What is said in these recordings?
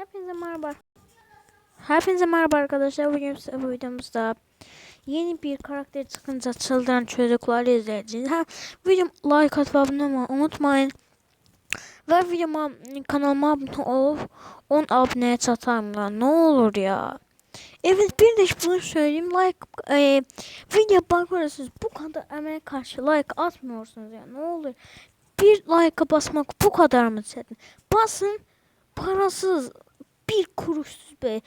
Hepinize merhaba. Hepinize merhaba arkadaşlar. Bugün bu videomuzda yeni bir karakter çıkınca çıldıran çocukları izleyeceğiz. Ha, videom like atıp abone olmayı unutmayın. Ve videoma kanalıma abone olup 10 aboneye çatarım ya. Ne olur ya. Evet bir de bunu söyleyeyim. Like e, video bakıyorsunuz bu kadar emeğe karşı like atmıyorsunuz ya. Ne olur. Bir like'a basmak bu kadar mı çetin? Basın parasız bir kuruşsuz be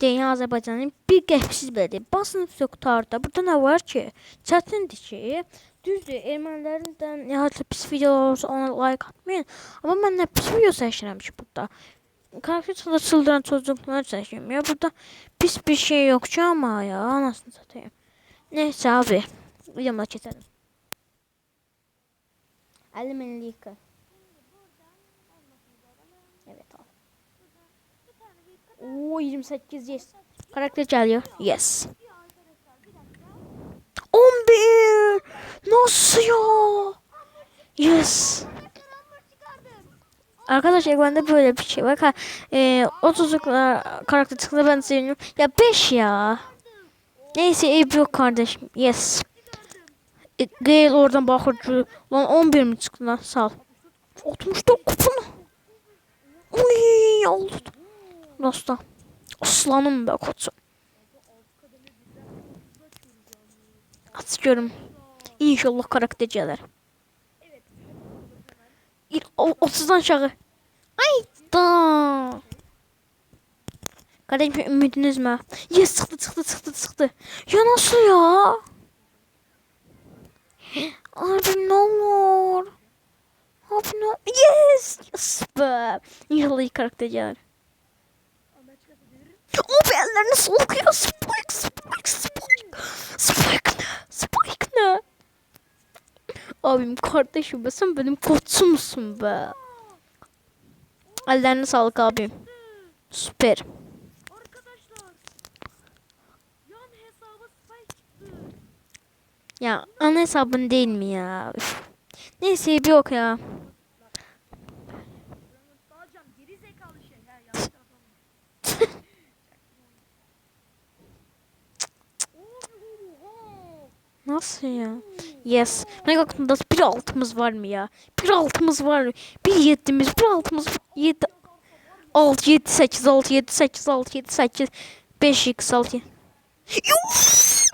Dünya Azərbaycanın bir qəpsiz belə basın tutarda. Burada nə var ki? Çətindir ki, düzdür, ermənilərdən yaxşı pis videolar olsa ona like atmayın. Amma mən nə pis video çəkirəm ki burada. Karşısında çıldıran çocuklar çəkirəm ya. Burada pis bir şey yok ki ama ya anasını satayım. Neyse abi. Videoma keçelim. 50 minlik. Evet al. Oo 28 yes. Karakter geliyor. Yes. 11. Nasıl ya? Yes. Arkadaşlar bende böyle bir şey var. E, o çocuklar karakter çıktı ben seviniyorum. Ya 5 ya. Neyse iyi yok kardeşim. Yes. E, Gale oradan bakır. Lan 11 mi çıktı lan? Sağ ol. 64 kuponu. Uy oldu. Dosta. Aslanım be koçum. Atıyorum. İnşallah karakter gelir. İl- o- 30'dan aşağı. Ay da. Kardeşim ümidiniz mi? Yes çıktı çıktı çıktı çıktı. Ya nasıl ya? Abi ne olur. Abi ne Yes. Yes be. İnşallah iyi karakter gelir. O ellerini sokuyor. Spike, spike, spike. Spike ne? Spike ne? Abim kardeşim be sen benim koçumsun be. Ellerine sağlık abim. Süper. Ya ana hesabın değil mi ya? Üf. Neyse bir yok ya. Nasıl ya? Yes. Ne aklımda bir altımız var mı ya? Bir altımız var mı? Bir yedimiz, bir altımız, yedi. 6, 7, 8, 6, 7, 8, 6, 7, 8, 5, x 6.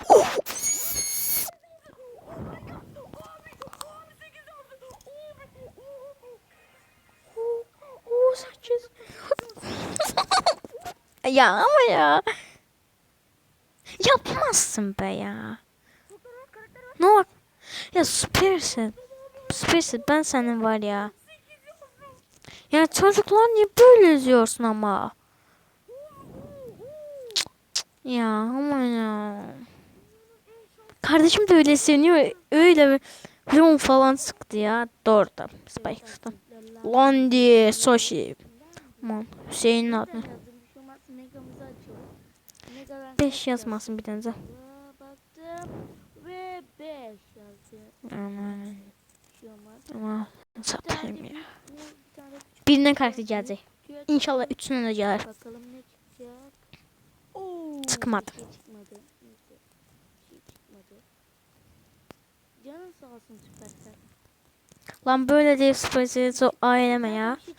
Oo, 8. ya ama ya. Yapmazsın be ya. Ya süpersin. Süpersin. Ben senin var ya. Ya çocuklar niye böyle izliyorsun ama? Ya ama ya. Kardeşim de öyle seviniyor. Öyle Leon falan sıktı ya. Doğru da. Spike sıktı. Londi, Soshi. Aman Hüseyin'in adı. Yazdım bir şey olmaz. Megamızı açalım. Megadan 5 yazmasın bir tane. Baktım ve 5 yazdı. Aman. Bir şey olmaz. Ama Bir tane satayım ya. bir- bir tane küçük Birine karakter gelecek. İnşallah üçüne de gelir. Bakalım ne çıkacak. Oo, Çıkmadı. Şey çıkmadı. Şey çıkmadı. Canın sağ olsun süpersen. Lan böyle değil Space'i çok aileme ya. Şey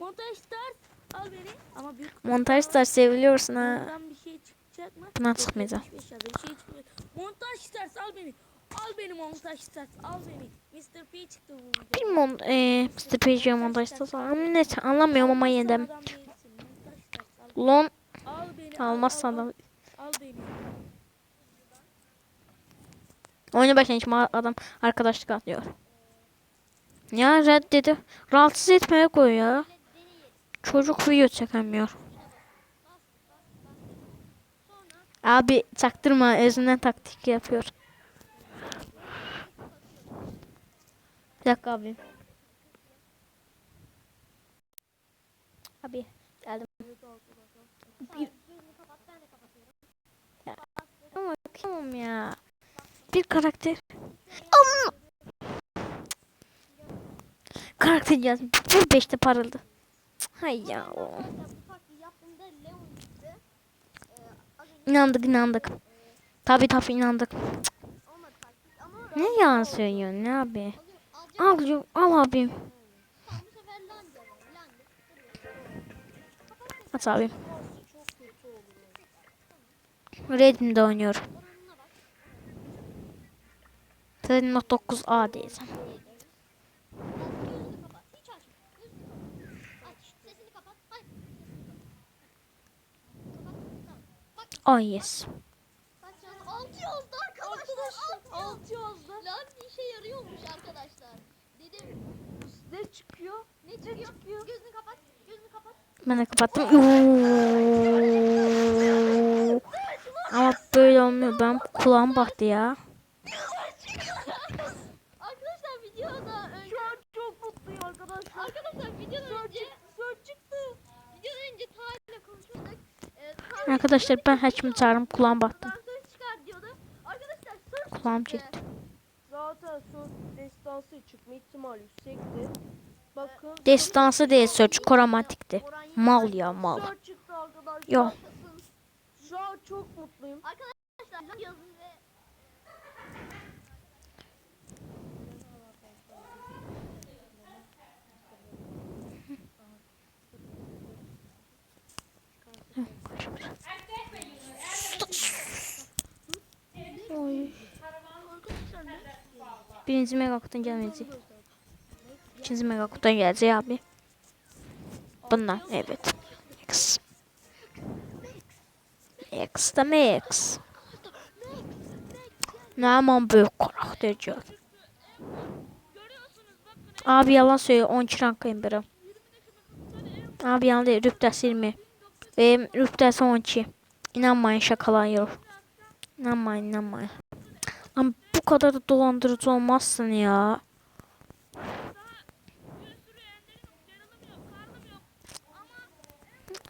Montaj start. Al beni. Ama büyük Montajlar seviliyorsun ha. Bundan şey? Bundan çıkmayacak. 75 yazdı, Bir şey çıkmıyor. Montaj stars al beni. Al beni montaj stars al beni. Mr. P çıktı bu videoda. Bir mon e, Mr. PG montajda ama neyse anlamıyorum ama yedim. adam montaj. Lon Al beni. al, almazsan al, da Al, al beni. oyunu başlayın şimdi adam arkadaşlık atıyor. Ya reddedi. Rahatsız etmeye koy ya. Çocuk video çekemiyor. Abi çaktırma özünden taktik yapıyor. Dakika abi. Abi geldim. Bir... Ya, ama tamam ya. Bir karakter. Am- karakter yazdım. Bir beşte parıldı. Hay ya. İnandık inandık. Tabi tabi inandık. ama Ne yalan söylüyorsun ne abi? Al diyorum, al abim. At abim. Redm'de oynuyorum. Oranına bak. Senin 9A diyeceğim. Gözünü kapat. Hiç açma. Gözünü kapat. Aç. Sesini kapat. Hayır. Kapat. Tamam. Bak. Oh yes. Kaç yazdı? Altı yazdı Altı yazdı. Lan işe yarıyormuş arkadaşlar. Dedim. Ne çıkıyor? Ne çıkıyor? Gözünü kapat. Gözünü kapat. Ben de kapattım. Ama böyle olmuyor. Ben kulağım baktı ya. Arkadaşlar videoda önce Şu an çok mutluyum arkadaşlar. arkadaşlar videodan önce Söz çıktı. videodan önce ile konuşuyorduk. Ee, Arkadaşlar ben haçımı çağırım kulağım baktı. ben söz çıkar diyordu. Arkadaşlar söz Kulağım çıktı. çekti. Zaten söz destansı çıkma ihtimali yüksekti. Bakın. Destansı değil söz koromatikti. Mal ya mal. Çıktı arkadaşlar. Yo. Şu an çok mutluyum. Arkadaşlar yazın ve Oy. arkadaşlar ne? Birinci mega kutudan gelmeyecek. İkinci mega kutudan gelecek abi. Bundan evet. X. X da Max. Ne aman büyük karakter diyor. Abi yalan söylüyor 12 rankayım biri. Abi yalan değil rüptes 20. Ve rüptes 12. İnanmayın şakalayıyor. İnanmayın inanmayın. Bu kadar da dolandırıcı olmazsın ya.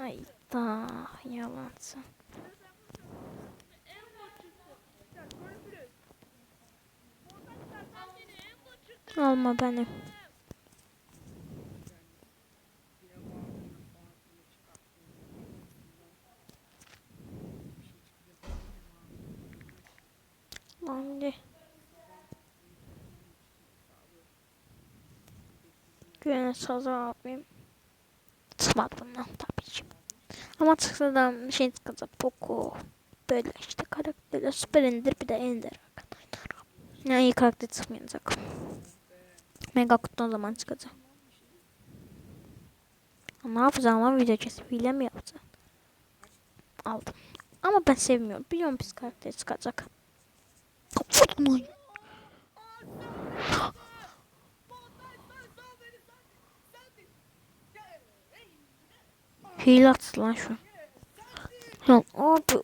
Ay da yalansın. Alma beni. Anne. Güvene sazı abim. Çıkmadı bundan tabii ki. Ama bir şey çıkacak. Poco. Böyle işte karakterler. Süper Ender bir de Ender. Yani iyi karakter çıkmayacak. Mega kutu o zaman çıkacak. Ne yapacağım lan video kesip hile mi yapacağım? Aldım. Ama ben sevmiyorum. Biliyorum pis karakter çıkacak. Vurdun Hile attı lan şu. Lan abi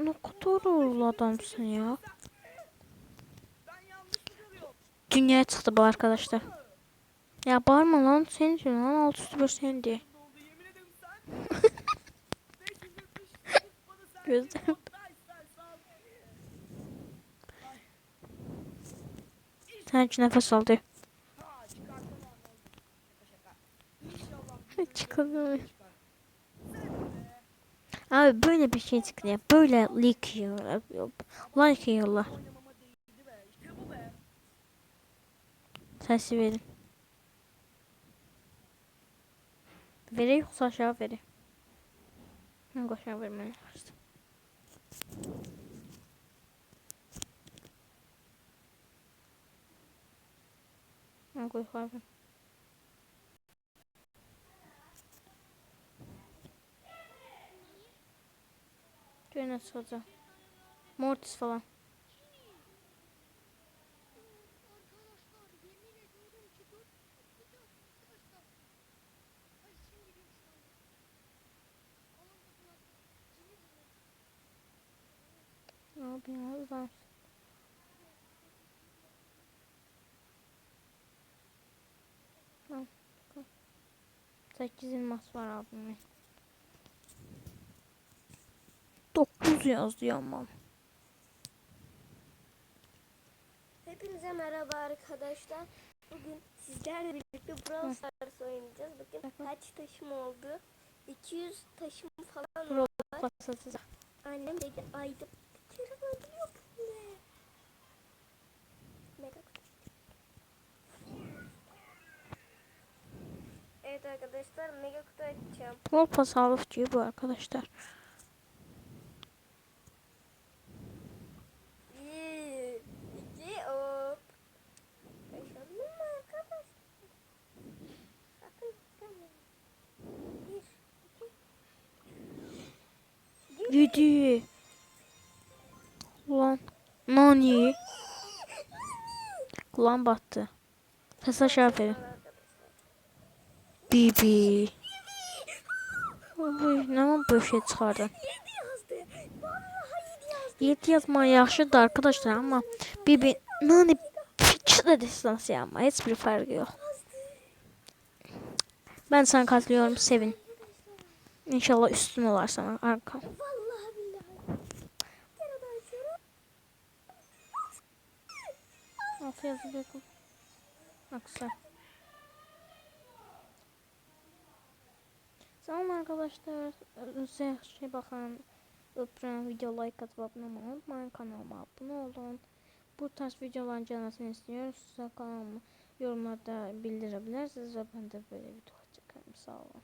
ne kadar uğurlu adamsın ya. Dünyaya çıktı bu arkadaşlar. Ya bağırma lan sen diyor lan alt üstü bir sen diye. Gözlerim. Sen hiç nefes al diyor. Abi böyle bir şey çıktı ya. Böyle leak yiyorlar. Like yiyorlar. Sesi verin. Veri yoksa aşağı veri. Yok aşağı vermeni lazım. Yok aşağı ver. Düğün nasıl olacak? Mortis falan. Arkadaşlar yemin ediyorum ki dört kişi arkadaşlar. Ay şimdi geliyor şu an. Alamadılar. Yemin ederim. Ne yapayım abi ben? Tamam. tamam. Sekiz elmas var abimin. Dokuz yazdı ama. Hepinize merhaba arkadaşlar. Bugün Sizlerle birlikte Brawl Stars oynayacağız. Bakın kaç taşım oldu? 200 taşım falan Pro var. basatacağız. Annem dedi ayda bir kere ne? Mega kutu. Evet arkadaşlar mega kutu açacağım. Pro pas alıp diyor bu arkadaşlar. Bir, iki, hop. Başlayalım mı arkadaşlar? Bakın, bakın. Bir, iki, Yedi. Ulan. Nani? Ulan battı. Ses aşağı arkadaşlar. Bibi. Oy, ne zaman böyle şey yazdı. 7 yazma yaxşıdır arkadaşlar ama Bibi Nani piç de distans yapma. Hiçbir farkı yok. Ben sana katılıyorum Sevin. İnşallah üstün olarsan arkam. Altı yazılıyor. Aksa. Tamam arkadaşlar. Size şey bakın. Öpürəm video like atıp abone olmayı unutmayın. Kanalıma abone olun. Bu tarz videoların istiyoruz. Size kanalımı yorumlarda bildirebilirsiniz ve ben de böyle video çekerim. Sağ olun.